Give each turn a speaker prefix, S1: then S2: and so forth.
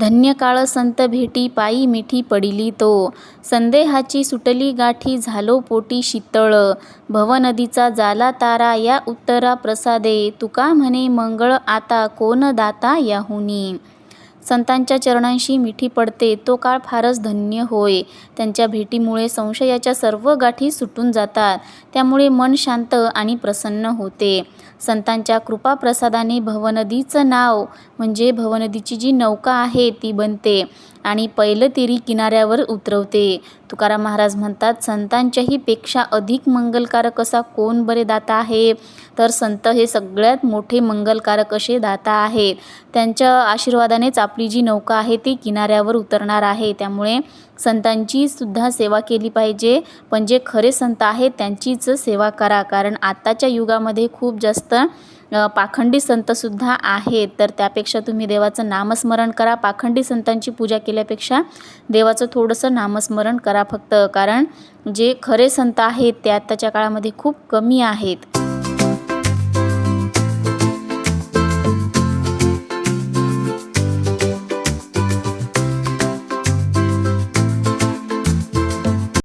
S1: धन्य काळ संत भेटी पायी मिठी पडिली तो. संदेहाची सुटली गाठी झालो पोटी शीतळ. भवनदीचा जाला तारा या उत्तरा प्रसादे. तुका म्हणे मंगळ आता कोण दाता याहुनी. संतांच्या चरणांशी मिठी पडते तो काळ फारच धन्य होय. त्यांच्या भेटीमुळे संशयाच्या सर्व गाठी सुटून जातात. त्यामुळे मन शांत आणि प्रसन्न होते. संतांच्या कृपाप्रसादाने भवनदीचं नाव म्हणजे भवनदीची जी नौका आहे ती बनते आणि पहिलं तिरी किनाऱ्यावर उतरवते. तुकाराम महाराज म्हणतात संतांच्याही पेक्षा अधिक मंगलकारक असा कोण बरे दाता आहे? तर संत हे सगळ्यात मोठे मंगलकारक असे दाता आहेत. त्यांच्या आशीर्वादानेच आपली जी नौका आहे ती किनाऱ्यावर उतरणार आहे. त्यामुळे संतांची सुद्धा सेवा केली पाहिजे. पण जे खरे संत आहेत त्यांचीच सेवा करा. कारण आत्ताच्या युगामध्ये खूप जास्त पाखंडी संतसुद्धा आहेत. तर त्यापेक्षा तुम्ही देवाचं नामस्मरण करा. पाखंडी संतांची पूजा केल्यापेक्षा देवाचं थोडंसं नामस्मरण करा फक्त. कारण जे खरे संत आहेत ते आत्ताच्या काळामध्ये खूप कमी आहेत.